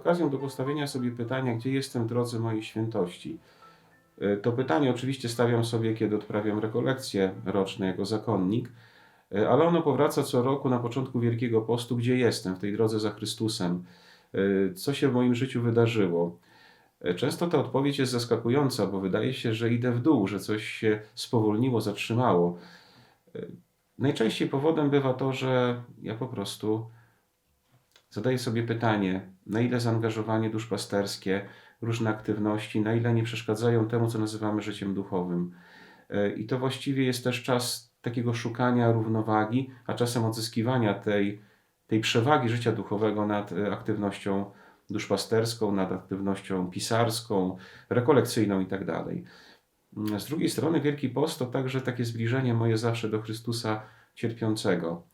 okazją do postawienia sobie pytania, gdzie jestem w drodze mojej świętości. E, To pytanie oczywiście stawiam sobie, kiedy odprawiam rekolekcje roczne jako zakonnik, e, ale ono powraca co roku na początku Wielkiego Postu, gdzie jestem w tej drodze za Chrystusem. E, Co się w moim życiu wydarzyło? Często ta odpowiedź jest zaskakująca, bo wydaje się, że idę w dół, że coś się spowolniło, zatrzymało. Najczęściej powodem bywa to, że ja po prostu zadaję sobie pytanie, na ile zaangażowanie duszpasterskie, różne aktywności, na ile nie przeszkadzają temu, co nazywamy życiem duchowym. E, I to właściwie jest też czas takiego szukania równowagi, a czasem odzyskiwania tej, tej przewagi życia duchowego nad e, aktywnością duszpasterską, nad aktywnością pisarską, rekolekcyjną itd. Z drugiej strony Wielki Post to także takie zbliżenie moje zawsze do Chrystusa cierpiącego.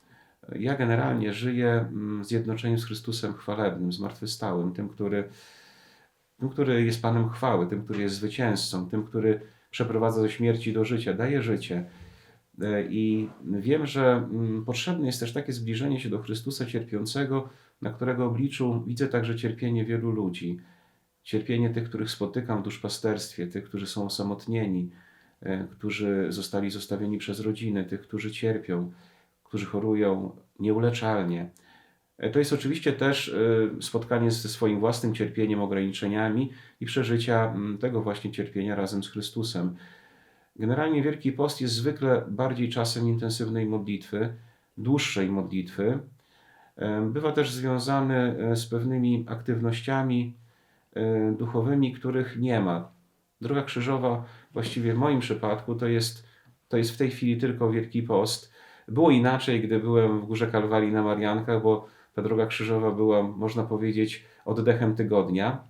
Ja generalnie żyję mm, w zjednoczeniu z Chrystusem chwalebnym, zmartwychwstałym, tym, który, tym, który jest Panem chwały, tym, który jest zwycięzcą, tym, który przeprowadza ze śmierci do życia, daje życie. E, I wiem, że mm, potrzebne jest też takie zbliżenie się do Chrystusa cierpiącego, na którego obliczu widzę także cierpienie wielu ludzi. Cierpienie tych, których spotykam w duszpasterstwie, tych, którzy są osamotnieni, e, którzy zostali zostawieni przez rodziny, tych, którzy cierpią, którzy chorują nieuleczalnie. E, To jest oczywiście też e, spotkanie ze swoim własnym cierpieniem, ograniczeniami i przeżycia mm, tego właśnie cierpienia razem z Chrystusem. Generalnie Wielki Post jest zwykle bardziej czasem intensywnej modlitwy, dłuższej modlitwy. E, Bywa też związany z pewnymi aktywnościami duchowymi, których nie ma. Droga krzyżowa, właściwie w moim przypadku, to jest, to jest w tej chwili tylko Wielki Post. Było inaczej, gdy byłem w Górze Kalwarii na Mariankach, bo ta droga krzyżowa była, można powiedzieć, oddechem tygodnia.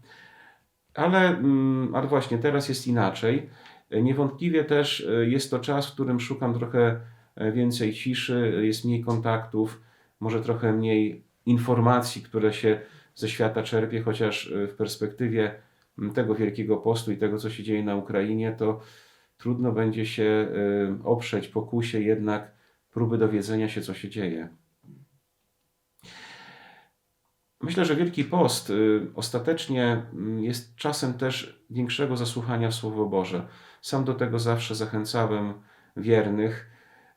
Ale, mm, ale właśnie teraz jest inaczej. Niewątpliwie też e, jest to czas, w którym szukam trochę e, więcej ciszy, jest mniej kontaktów, może trochę mniej informacji, które się ze świata czerpie, chociaż e, w perspektywie tego Wielkiego Postu i tego, co się dzieje na Ukrainie, to trudno będzie się oprzeć pokusie jednak próby dowiedzenia się, co się dzieje. Myślę, że Wielki Post y, ostatecznie mm, jest czasem też większego zasłuchania w Słowo Boże. Sam do tego zawsze zachęcałem wiernych,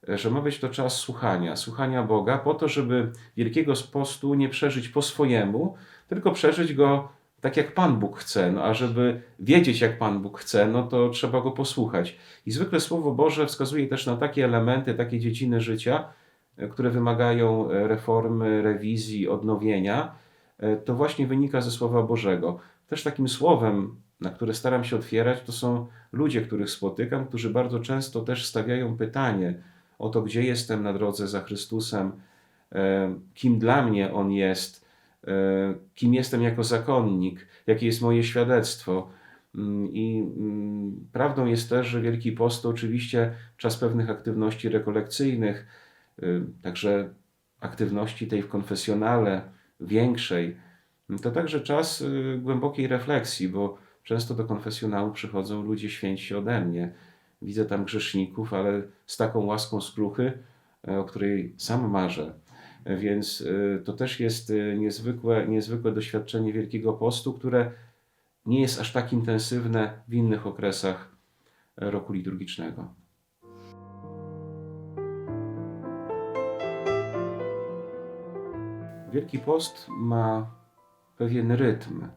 e, że ma być to czas słuchania, słuchania Boga, po to, żeby Wielkiego Postu nie przeżyć po swojemu, tylko przeżyć go tak, jak Pan Bóg chce. No, a żeby wiedzieć, jak Pan Bóg chce, no to trzeba go posłuchać. I zwykle Słowo Boże wskazuje też na takie elementy, takie dziedziny życia, e, które wymagają e, reformy, rewizji, odnowienia. E, To właśnie wynika ze Słowa Bożego. Też takim słowem, na które staram się otwierać, to są ludzie, których spotykam, którzy bardzo często też stawiają pytanie o to, gdzie jestem na drodze za Chrystusem, kim dla mnie On jest, kim jestem jako zakonnik, jakie jest moje świadectwo. Mm, I mm, prawdą jest też, że Wielki Post to oczywiście czas pewnych aktywności rekolekcyjnych, y, także aktywności tej w konfesjonale większej. To także czas y, głębokiej refleksji, bo często do konfesjonału przychodzą ludzie święci ode mnie. Widzę tam grzeszników, ale z taką łaską skruchy, e, o której sam marzę. Więc y, to też jest y, niezwykłe, niezwykłe doświadczenie Wielkiego Postu, które nie jest aż tak intensywne w innych okresach roku liturgicznego. Wielki Post ma pewien rytm,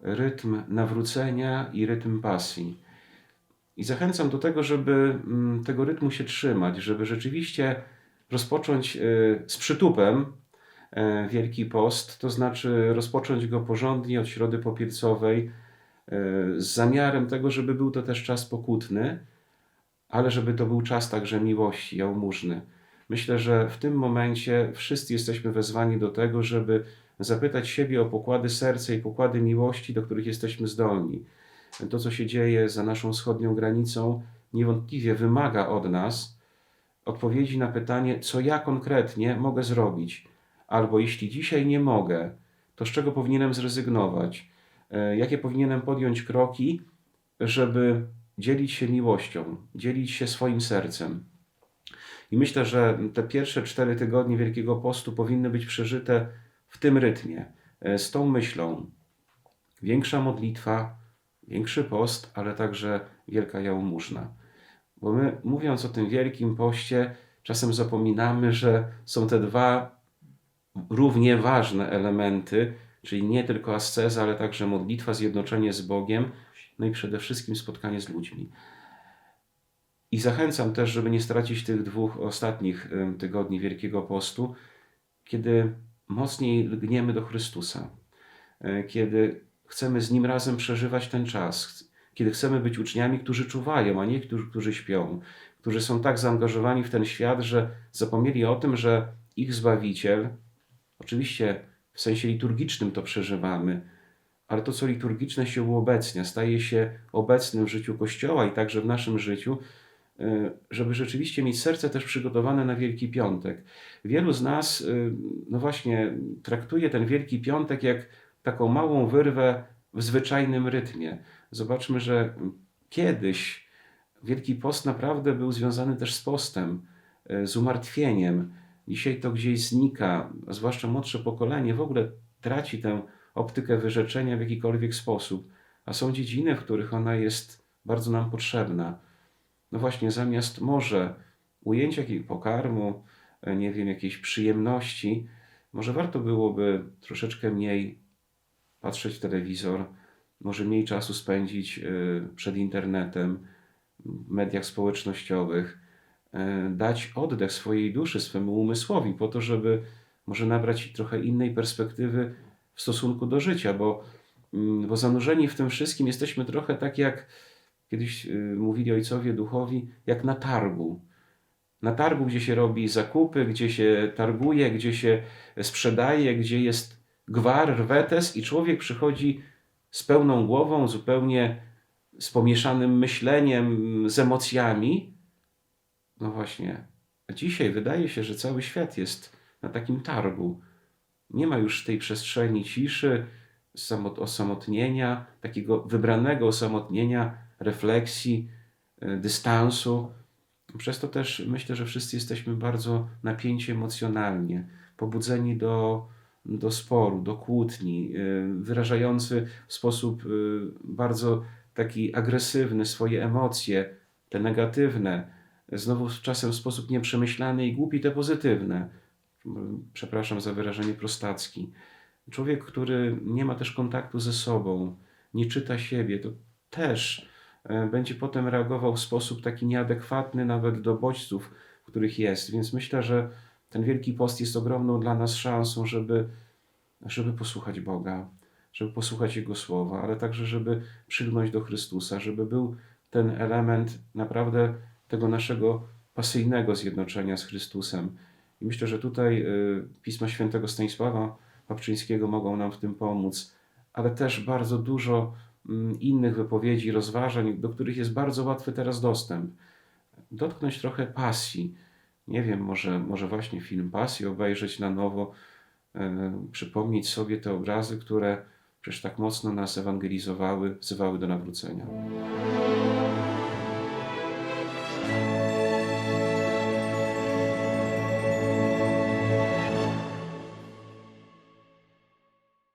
rytm nawrócenia i rytm pasji. I zachęcam do tego, żeby mm, tego rytmu się trzymać, żeby rzeczywiście rozpocząć y, z przytupem e, Wielki Post, to znaczy rozpocząć go porządnie od środy popielcowej, e, z zamiarem tego, żeby był to też czas pokutny, ale żeby to był czas także miłości, jałmużny. Myślę, że w tym momencie wszyscy jesteśmy wezwani do tego, żeby zapytać siebie o pokłady serca i pokłady miłości, do których jesteśmy zdolni. To, co się dzieje za naszą wschodnią granicą, niewątpliwie wymaga od nas odpowiedzi na pytanie, co ja konkretnie mogę zrobić, albo jeśli dzisiaj nie mogę, to z czego powinienem zrezygnować, E, jakie powinienem podjąć kroki, żeby dzielić się miłością, dzielić się swoim sercem. I myślę, że te pierwsze cztery tygodnie Wielkiego Postu powinny być przeżyte w tym rytmie, e, z tą myślą. większa modlitwa, większy post, ale także wielka jałmużna. Bo my, mówiąc o tym wielkim poście, czasem zapominamy, że są te dwa równie ważne elementy, czyli nie tylko asceza, ale także modlitwa, zjednoczenie z Bogiem, no i przede wszystkim spotkanie z ludźmi. I zachęcam też, żeby nie stracić tych dwóch ostatnich tygodni Wielkiego Postu, kiedy mocniej lgniemy do Chrystusa, e, kiedy chcemy z Nim razem przeżywać ten czas, kiedy chcemy być uczniami, którzy czuwają, a nie którzy, którzy śpią, którzy są tak zaangażowani w ten świat, że zapomnieli o tym, że ich Zbawiciel, oczywiście w sensie liturgicznym to przeżywamy, ale to, co liturgiczne się uobecnia, staje się obecnym w życiu Kościoła i także w naszym życiu, y, żeby rzeczywiście mieć serce też przygotowane na Wielki Piątek. Wielu z nas, y, no właśnie, traktuje ten Wielki Piątek jak taką małą wyrwę w zwyczajnym rytmie. Zobaczmy, że kiedyś Wielki Post naprawdę był związany też z postem, y, z umartwieniem. Dzisiaj to gdzieś znika, a zwłaszcza młodsze pokolenie w ogóle traci tę optykę wyrzeczenia w jakikolwiek sposób, a są dziedziny, w których ona jest bardzo nam potrzebna. No właśnie, zamiast może ujęcia jakiegoś pokarmu, e, nie wiem, jakiejś przyjemności, może warto byłoby troszeczkę mniej patrzeć w telewizor, może mniej czasu spędzić e, przed internetem, w mediach społecznościowych, e, dać oddech swojej duszy, swemu umysłowi, po to, żeby może nabrać trochę innej perspektywy w stosunku do życia, bo, mm, bo zanurzeni w tym wszystkim jesteśmy trochę tak jak kiedyś y, mówili ojcowie duchowi, jak na targu. Na targu, gdzie się robi zakupy, gdzie się targuje, gdzie się sprzedaje, gdzie jest gwar, rwetes i człowiek przychodzi z pełną głową, zupełnie z pomieszanym myśleniem, z emocjami. No właśnie, a dzisiaj wydaje się, że cały świat jest na takim targu. Nie ma już tej przestrzeni ciszy, samot- osamotnienia, takiego wybranego osamotnienia, refleksji, y, dystansu. Przez to też myślę, że wszyscy jesteśmy bardzo napięci emocjonalnie, pobudzeni do, do sporu, do kłótni, y, wyrażający w sposób y, bardzo taki agresywny swoje emocje, te negatywne, znowu czasem w sposób nieprzemyślany i głupi te pozytywne. Przepraszam za wyrażenie prostacki. Człowiek, który nie ma też kontaktu ze sobą, nie czyta siebie, to też e, będzie potem reagował w sposób taki nieadekwatny nawet do bodźców, w których jest. Więc myślę, że ten Wielki Post jest ogromną dla nas szansą, żeby, żeby posłuchać Boga, żeby posłuchać Jego słowa, ale także, żeby przylgnąć do Chrystusa, żeby był ten element naprawdę tego naszego pasyjnego zjednoczenia z Chrystusem. I myślę, że tutaj y, pisma świętego Stanisława Papczyńskiego mogą nam w tym pomóc, ale też bardzo dużo mm, innych wypowiedzi, rozważań, do których jest bardzo łatwy teraz dostęp. Dotknąć trochę pasji. Nie wiem, może, może właśnie film Pasji obejrzeć na nowo, y, przypomnieć sobie te obrazy, które przecież tak mocno nas ewangelizowały, wzywały do nawrócenia.